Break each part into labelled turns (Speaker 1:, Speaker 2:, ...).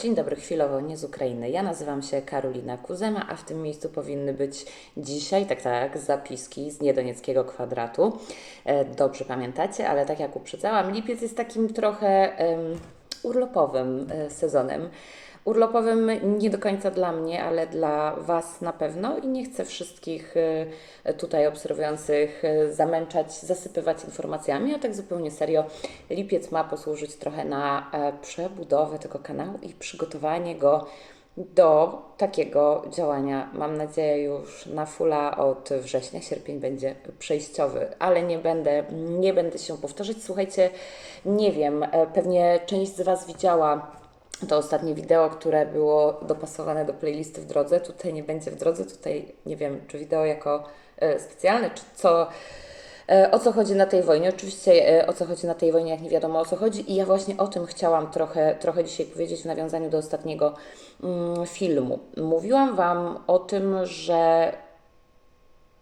Speaker 1: Dzień dobry, chwilowo nie z Ukrainy. Ja nazywam się Karolina Kuzema, a w tym miejscu powinny być dzisiaj, tak, tak, zapiski z niedonieckiego kwadratu. E, Dobrze pamiętacie, ale tak jak uprzedzałam, lipiec jest takim trochę em, urlopowym e, sezonem. Urlopowym nie do końca dla mnie, ale dla Was na pewno i nie chcę wszystkich e, tutaj obserwujących e, zamęczać, zasypywać informacjami, a tak zupełnie serio. Lipiec ma posłużyć trochę na e, przebudowę tego kanału i przygotowanie go do takiego działania. Mam nadzieję już na fula od września, sierpień będzie przejściowy, ale nie będę, nie będę się powtarzać. Słuchajcie, nie wiem, e, pewnie część z Was widziała to ostatnie wideo, które było dopasowane do playlisty w drodze. Tutaj nie będzie w drodze, tutaj nie wiem, czy wideo jako e, specjalne, czy co. E, O co chodzi na tej wojnie? Oczywiście e, o co chodzi na tej wojnie, jak nie wiadomo o co chodzi, i ja właśnie o tym chciałam trochę, trochę dzisiaj powiedzieć w nawiązaniu do ostatniego mm, filmu. Mówiłam Wam o tym, że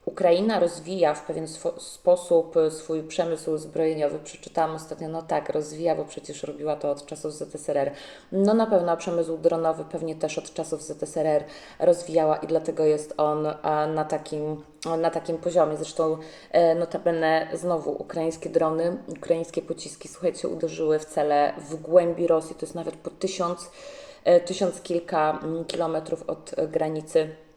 Speaker 1: Ukraina rozwija w pewien sposób y, swój przemysł zbrojeniowy. Przeczytałam ostatnio, no tak, rozwija, bo przecież robiła to od czasów ZSRR. No na pewno przemysł dronowy pewnie też od czasów ZSRR rozwijała i dlatego jest on e, na takim, na takim poziomie. Zresztą e, notabene znowu ukraińskie drony, ukraińskie pociski, słuchajcie, uderzyły w cele w głębi Rosji. To jest nawet po tysiąc, e, tysiąc kilka mm, kilometrów od e, granicy e,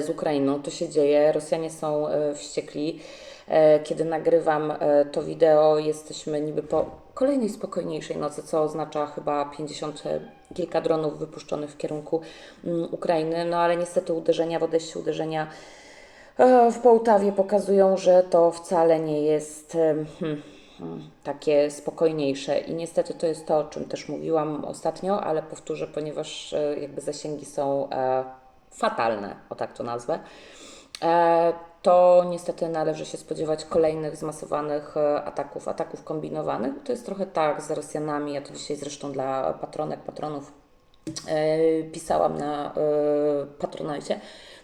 Speaker 1: z Ukrainą. To się dzieje. Rosjanie są e, wściekli. E, Kiedy nagrywam e, to wideo, jesteśmy niby po kolejnej spokojniejszej nocy, co oznacza chyba 50 kilka dronów wypuszczonych w kierunku mm, Ukrainy. No ale niestety uderzenia w odejściu uderzenia e, w Połtawie pokazują, że to wcale nie jest e, hmm, hmm, takie spokojniejsze. I niestety to jest to, o czym też mówiłam ostatnio, ale powtórzę, ponieważ e, jakby zasięgi są e, fatalne, o tak to nazwę. E, to niestety należy się spodziewać kolejnych zmasowanych e, ataków, ataków kombinowanych. To jest trochę tak z Rosjanami, ja to dzisiaj zresztą dla patronek, patronów e, pisałam na Patronajcie.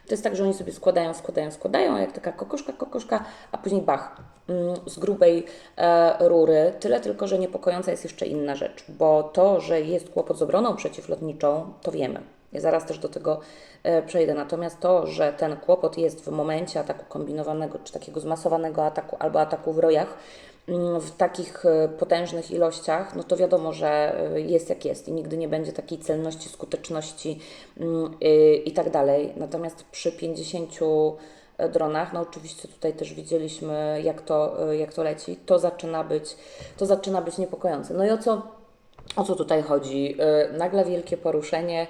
Speaker 1: To jest tak, że oni sobie składają, składają, składają, jak taka kokoszka, kokoszka, a później bach, mm, z grubej e, rury. Tyle tylko, że niepokojąca jest jeszcze inna rzecz, bo to, że jest kłopot z obroną przeciwlotniczą, to wiemy. Ja zaraz też do tego e, przejdę. Natomiast to, że ten kłopot jest w momencie ataku kombinowanego, czy takiego zmasowanego ataku, albo ataku w rojach, mm, w takich e, potężnych ilościach, no to wiadomo, że e, jest jak jest i nigdy nie będzie takiej celności, skuteczności mm, i tak dalej. Natomiast przy 50 dronach, no oczywiście tutaj też widzieliśmy, jak to, jak to leci, to zaczyna być, to zaczyna być niepokojące. No i o co, o co tutaj chodzi? Nagle wielkie poruszenie,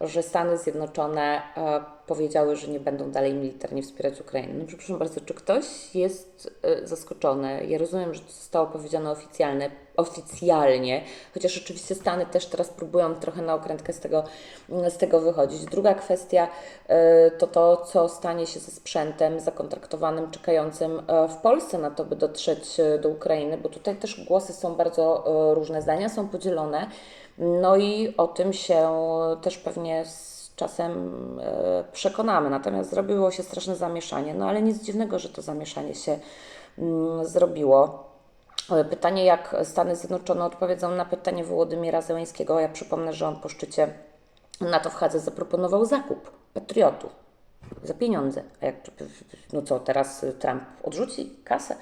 Speaker 1: że Stany Zjednoczone e, powiedziały, że nie będą dalej militarnie wspierać Ukrainy. No przepraszam bardzo, czy ktoś jest e, zaskoczony? Ja rozumiem, że to zostało powiedziane oficjalne, oficjalnie, chociaż oczywiście Stany też teraz próbują trochę na okrętkę z tego, z tego wychodzić. Druga kwestia e, to to, co stanie się ze sprzętem zakontraktowanym, czekającym e, w Polsce na to, by dotrzeć do Ukrainy, bo tutaj też głosy są bardzo różne, zdania są podzielone. No i o tym się też pewnie z czasem e, przekonamy. Natomiast zrobiło się straszne zamieszanie, no ale nic dziwnego, że to zamieszanie się mm, zrobiło. E, Pytanie, jak Stany Zjednoczone odpowiedzą na pytanie Wołodymira Zełenskiego. Ja przypomnę, że on po szczycie NATO w Hadze zaproponował zakup patriotów za pieniądze. A jak, no co, teraz Trump odrzuci kasę?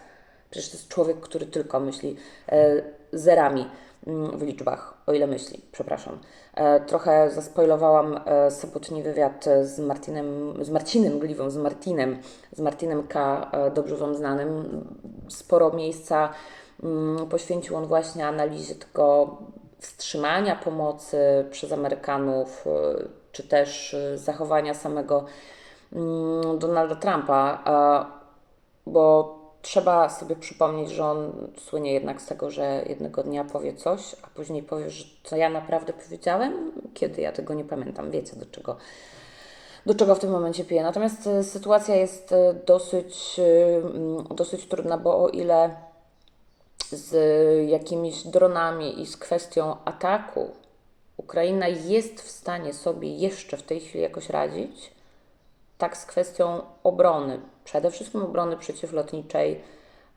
Speaker 1: Przecież to jest człowiek, który tylko myśli e, zerami mm, w liczbach, o ile myśli, przepraszam. E, trochę zaspoilowałam e, sobotni wywiad z Martinem, z Marcinem Gliwą, z Martinem, z Martinem K., dobrze Wam znanym. Sporo miejsca mm, poświęcił on właśnie analizie tego wstrzymania pomocy przez Amerykanów, czy też zachowania samego mm, Donalda Trumpa, bo trzeba sobie przypomnieć, że on słynie jednak z tego, że jednego dnia powie coś, a później powie, że co ja naprawdę powiedziałem, kiedy ja tego nie pamiętam. Wiecie do czego, do czego w tym momencie piję. Natomiast e, sytuacja jest e, dosyć, e, mm, dosyć trudna, bo o ile z jakimiś dronami i z kwestią ataku Ukraina jest w stanie sobie jeszcze w tej chwili jakoś radzić, tak z kwestią obrony, przede wszystkim obrony przeciwlotniczej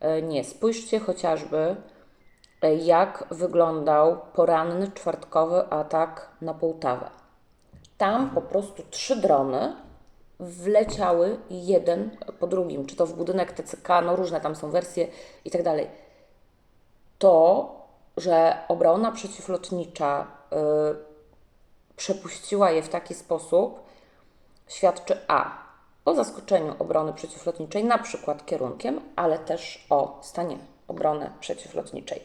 Speaker 1: e, nie. Spójrzcie chociażby e, jak wyglądał poranny czwartkowy atak na Połtawę. Tam po prostu trzy drony wleciały jeden po drugim, czy to w budynek TCK, no różne tam są wersje i tak dalej. To, że obrona przeciwlotnicza y, przepuściła je w taki sposób, świadczy A o zaskoczeniu obrony przeciwlotniczej, na przykład kierunkiem, ale też o stanie obrony przeciwlotniczej.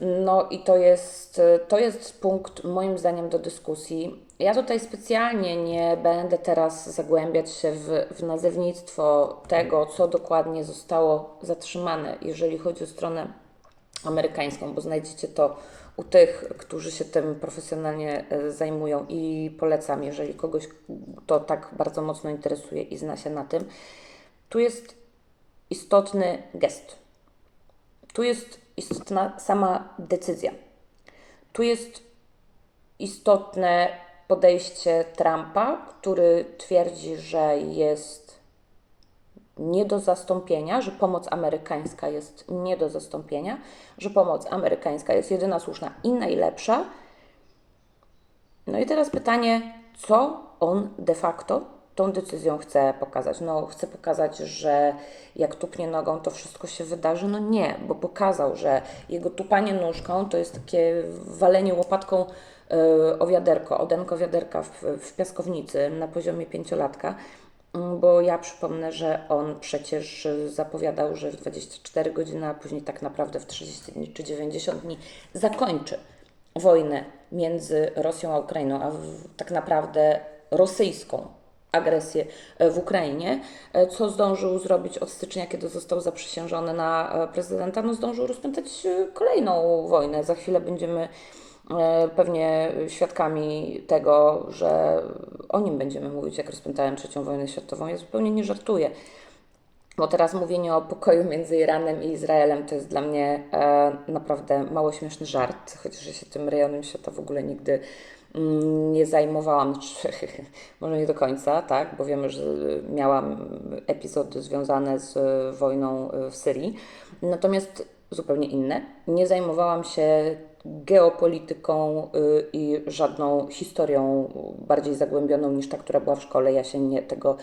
Speaker 1: No i to jest, to jest punkt moim zdaniem do dyskusji. Ja tutaj specjalnie nie będę teraz zagłębiać się w, w nazewnictwo tego, co dokładnie zostało zatrzymane, jeżeli chodzi o stronę amerykańską, bo znajdziecie to u tych, którzy się tym profesjonalnie e, zajmują i polecam, jeżeli kogoś to tak bardzo mocno interesuje i zna się na tym. Tu jest istotny gest. Tu jest istotna sama decyzja. Tu jest istotne podejście Trumpa, który twierdzi, że jest nie do zastąpienia, że pomoc amerykańska jest nie do zastąpienia, że pomoc amerykańska jest jedyna słuszna i najlepsza. No i teraz pytanie, co on de facto tą decyzją chce pokazać? No, chce pokazać, że jak tupnie nogą, to wszystko się wydarzy? No nie, bo pokazał, że jego tupanie nóżką to jest takie walenie łopatką yy, o wiaderko, odenko wiaderka w, w piaskownicy na poziomie pięciolatka. Bo ja przypomnę, że on przecież zapowiadał, że w 24 godziny, a później tak naprawdę w 30 dni czy 90 dni zakończy wojnę między Rosją a Ukrainą, a w, tak naprawdę rosyjską agresję e, w Ukrainie, e, co zdążył zrobić od stycznia, kiedy został zaprzysiężony na e, prezydenta, no zdążył rozpętać kolejną wojnę. Za chwilę będziemy pewnie świadkami tego, że o nim będziemy mówić, jak rozpętałem trzecią wojnę światową. Ja zupełnie nie żartuję. Bo teraz mówienie o pokoju między Iranem i Izraelem to jest dla mnie e, naprawdę mało śmieszny żart, chociaż ja się tym rejonem świata w ogóle nigdy mm, nie zajmowałam, znaczy, może nie do końca, tak, bo wiemy, że miałam epizody związane z wojną w Syrii, natomiast zupełnie inne. Nie zajmowałam się geopolityką y, i żadną historią bardziej zagłębioną niż ta, która była w szkole. Ja się nie, tego,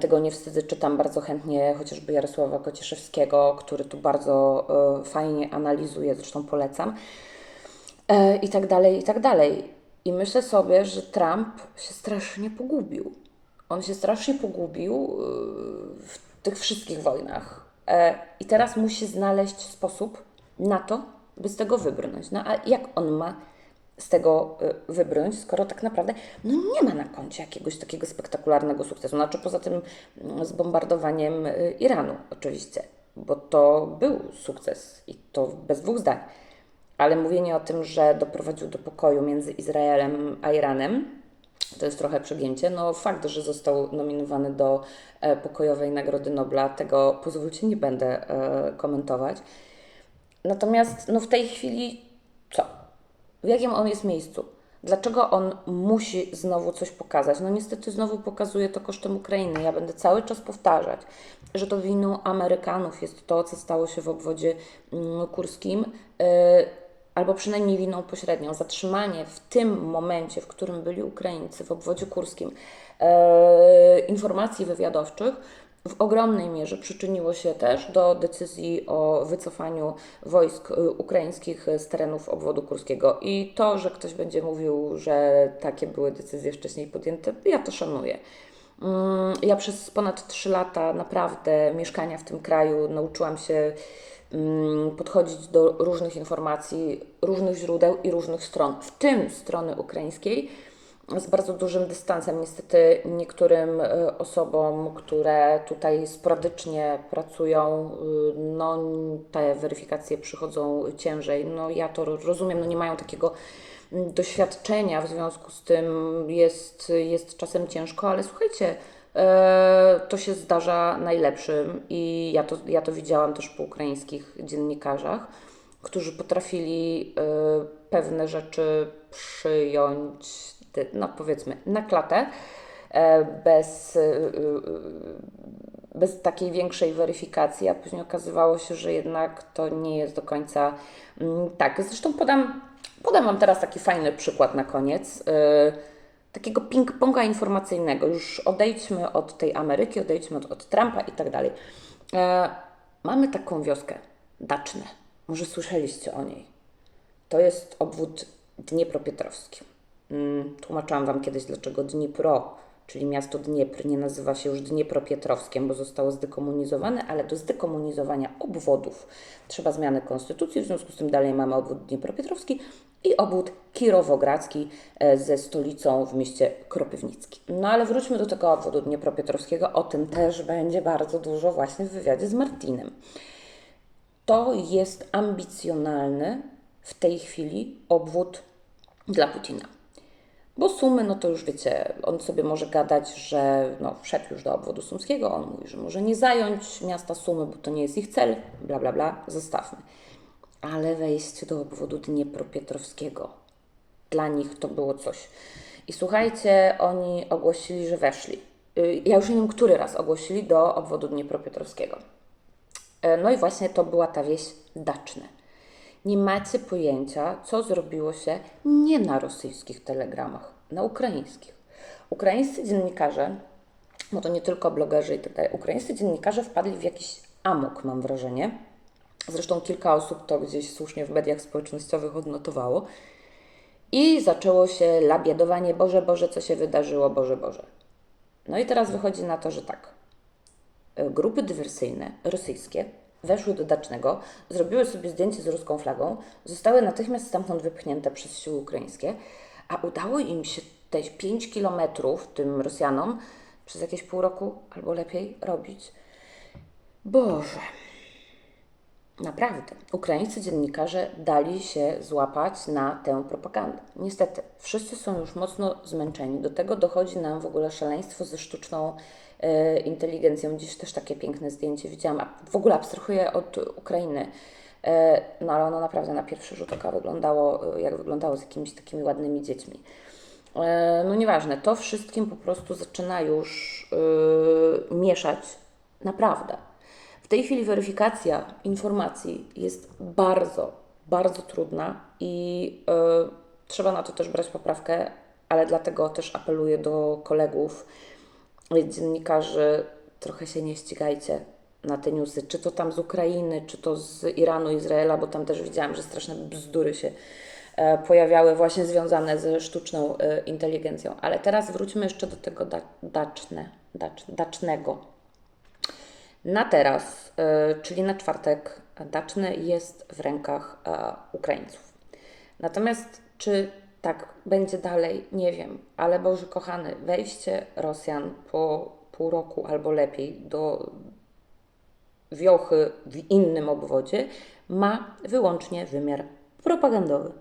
Speaker 1: tego nie wstydzę. Czytam bardzo chętnie chociażby Jarosława Kocieszewskiego, który tu bardzo y, fajnie analizuje, zresztą polecam. E, I tak dalej, i tak dalej. I myślę sobie, że Trump się strasznie pogubił. On się strasznie pogubił y, w tych wszystkich wojnach. E, I teraz musi znaleźć sposób na to, by z tego wybrnąć. No a jak on ma z tego y, wybrnąć, skoro tak naprawdę no nie ma na koncie jakiegoś takiego spektakularnego sukcesu. Znaczy poza tym mm, z bombardowaniem y, Iranu oczywiście, bo to był sukces i to bez dwóch zdań. Ale mówienie o tym, że doprowadził do pokoju między Izraelem a Iranem, to jest trochę przegięcie. No fakt, że został nominowany do e, pokojowej Nagrody Nobla, tego pozwólcie nie będę e, komentować. Natomiast no w tej chwili co? W jakim on jest miejscu? Dlaczego on musi znowu coś pokazać? No niestety znowu pokazuje to kosztem Ukrainy. Ja będę cały czas powtarzać, że to winą Amerykanów jest to, co stało się w obwodzie mm, kurskim, yy, albo przynajmniej winą pośrednią. Zatrzymanie w tym momencie, w którym byli Ukraińcy w obwodzie kurskim, yy, informacji wywiadowczych w ogromnej mierze przyczyniło się też do decyzji o wycofaniu wojsk y, ukraińskich z terenów obwodu kurskiego. I to, że ktoś będzie mówił, że takie były decyzje wcześniej podjęte, ja to szanuję. Mm, ja przez ponad 3 lata naprawdę mieszkania w tym kraju nauczyłam się podchodzić do różnych informacji, różnych źródeł i różnych stron, w tym strony ukraińskiej z bardzo dużym dystansem. Niestety niektórym e, osobom, które tutaj sporadycznie pracują, y, no te weryfikacje przychodzą ciężej. No ja to rozumiem, no nie mają takiego mm, doświadczenia, w związku z tym jest, jest czasem ciężko, ale słuchajcie, e, to się zdarza najlepszym i ja to, ja to widziałam też po ukraińskich dziennikarzach, którzy potrafili e, pewne rzeczy przyjąć no powiedzmy, na klatę, e, bez, e, bez takiej większej weryfikacji, a później okazywało się, że jednak to nie jest do końca mm, tak. Zresztą podam, podam Wam teraz taki fajny przykład na koniec. Takiego ping-ponga informacyjnego. Już odejdźmy od tej Ameryki, odejdźmy od, od Trumpa i tak dalej. E, mamy taką wioskę, Daczne. Może słyszeliście o niej. To jest obwód Dniepropietrowski. Mm, tłumaczyłam Wam kiedyś, dlaczego Dnipro, czyli miasto Dniepr, nie nazywa się już Dniepropietrowskiem, bo zostało zdekomunizowane, ale do zdekomunizowania obwodów trzeba zmiany konstytucji, w związku z tym dalej mamy obwód Dniepropietrowski i obwód Kirowogradzki e, ze stolicą w mieście Kropywnicki. No ale wróćmy do tego obwodu Dniepropietrowskiego, o tym też będzie bardzo dużo właśnie w wywiadzie z Martinem. To jest ambicjonalny w tej chwili obwód dla Putina. Bo Sumy, no to już wiecie, on sobie może gadać, że no, wszedł już do obwodu sumskiego, on mówi, że może nie zająć miasta Sumy, bo to nie jest ich cel, bla, bla, bla, zostawmy. Ale wejście do obwodu Dniepropietrowskiego, dla nich to było coś. I słuchajcie, oni ogłosili, że weszli. Y, Ja już nie wiem, który raz ogłosili do obwodu Dniepropietrowskiego. E, No i właśnie to była ta wieś Daczne. Nie macie pojęcia, co zrobiło się nie na rosyjskich telegramach, na ukraińskich. Ukraińscy dziennikarze, bo to nie tylko blogerzy i tak dalej, ukraińscy dziennikarze wpadli w jakiś amok, mam wrażenie. Zresztą kilka osób to gdzieś słusznie w mediach społecznościowych odnotowało. I zaczęło się labiedowanie, Boże, Boże, co się wydarzyło, Boże, Boże. No i teraz wychodzi na to, że tak grupy dywersyjne rosyjskie weszły do Dacznego, zrobiły sobie zdjęcie z ruską flagą, zostały natychmiast stamtąd wypchnięte przez siły ukraińskie, a udało im się te 5 kilometrów tym Rosjanom przez jakieś pół roku albo lepiej robić. Boże. Naprawdę. Ukraińscy dziennikarze dali się złapać na tę propagandę. Niestety, wszyscy są już mocno zmęczeni. Do tego dochodzi nam w ogóle szaleństwo ze sztuczną e, inteligencją. Dziś też takie piękne zdjęcie widziałam. W ogóle abstrahuję od Ukrainy. E, no ale ono naprawdę na pierwszy rzut oka wyglądało, e, jak wyglądało z jakimiś takimi ładnymi dziećmi. E, no nieważne, to wszystkim po prostu zaczyna już e, mieszać naprawdę. W tej chwili weryfikacja informacji jest bardzo, bardzo trudna i e, trzeba na to też brać poprawkę, ale dlatego też apeluję do kolegów, e, dziennikarzy, trochę się nie ścigajcie na te newsy, czy to tam z Ukrainy, czy to z Iranu, Izraela, bo tam też widziałam, że straszne bzdury się e, pojawiały właśnie związane ze sztuczną inteligencją. Ale teraz wróćmy jeszcze do tego da, daczne, dacz, dacznego. Na teraz, y, czyli na czwartek, Daczny jest w rękach e, Ukraińców. Natomiast czy tak będzie dalej, nie wiem, ale Boże kochany, wejście Rosjan po pół roku albo lepiej do wiochy w innym obwodzie ma wyłącznie wymiar propagandowy.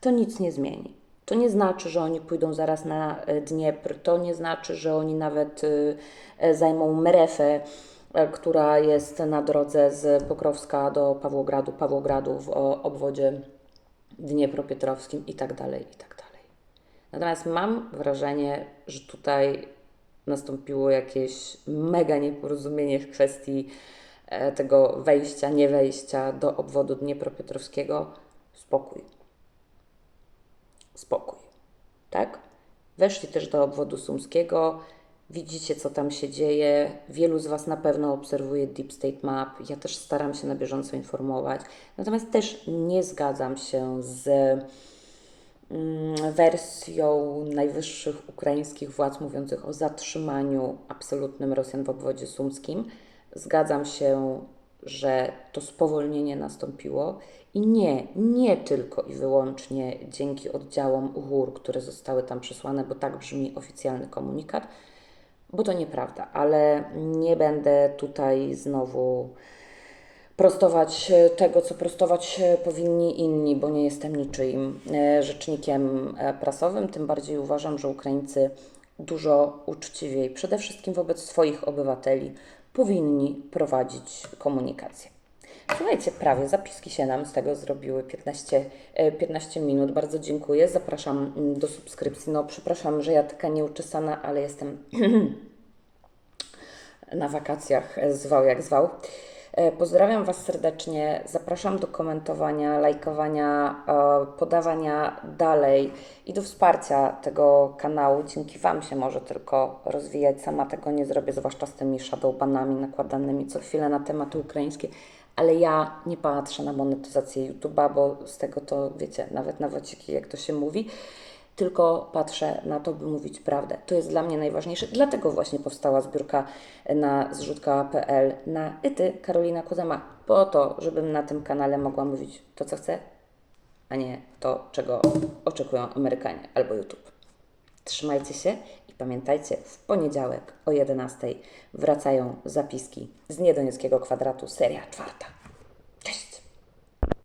Speaker 1: To nic nie zmieni. To nie znaczy, że oni pójdą zaraz na e, Dniepr, to nie znaczy, że oni nawet e, zajmą Merefę, e, która jest na drodze z Pokrowska do Pawłogradu, Pawłogradu w obwodzie Dniepropietrowskim i tak dalej, i tak dalej. Natomiast mam wrażenie, że tutaj nastąpiło jakieś mega nieporozumienie w kwestii e, tego wejścia, nie wejścia do obwodu Dniepropietrowskiego. Spokój. Spokój. Tak? Weszli też do obwodu sumskiego. Widzicie, co tam się dzieje. Wielu z Was na pewno obserwuje Deep State Map. Ja też staram się na bieżąco informować. Natomiast też nie zgadzam się z mm, wersją najwyższych ukraińskich władz mówiących o zatrzymaniu absolutnym Rosjan w obwodzie sumskim. Zgadzam się, że to spowolnienie nastąpiło i nie, nie tylko i wyłącznie dzięki oddziałom GUR, które zostały tam przesłane, bo tak brzmi oficjalny komunikat, bo to nieprawda, ale nie będę tutaj znowu prostować e, tego, co prostować e, powinni inni, bo nie jestem niczyim e, rzecznikiem prasowym. Tym bardziej uważam, że Ukraińcy dużo uczciwiej, przede wszystkim wobec swoich obywateli, powinni prowadzić komunikację. Słuchajcie, prawie zapiski się nam z tego zrobiły 15, e, 15 minut. Bardzo dziękuję. Zapraszam mm, do subskrypcji. No, przepraszam, że ja taka nieuczesana, ale jestem na wakacjach e, zwał jak zwał. E, Pozdrawiam Was serdecznie. Zapraszam do komentowania, lajkowania, e, podawania dalej i do wsparcia tego kanału. Dzięki Wam się może tylko rozwijać. Sama tego nie zrobię, zwłaszcza z tymi shadowbanami nakładanymi co chwilę na tematy ukraińskie. Ale ja nie patrzę na monetyzację YouTube'a, bo z tego to wiecie, nawet na wociki, jak to się mówi tylko patrzę na to, by mówić prawdę. To jest dla mnie najważniejsze. Dlatego właśnie powstała zbiórka na zrzutka.pl na Ity Karolina Kuzema. Po to, żebym na tym kanale mogła mówić to, co chcę, a nie to, czego oczekują Amerykanie albo YouTube. Trzymajcie się pamiętajcie, w poniedziałek o 11 wracają zapiski z Niedonieckiego Kwadratu, seria czwarta.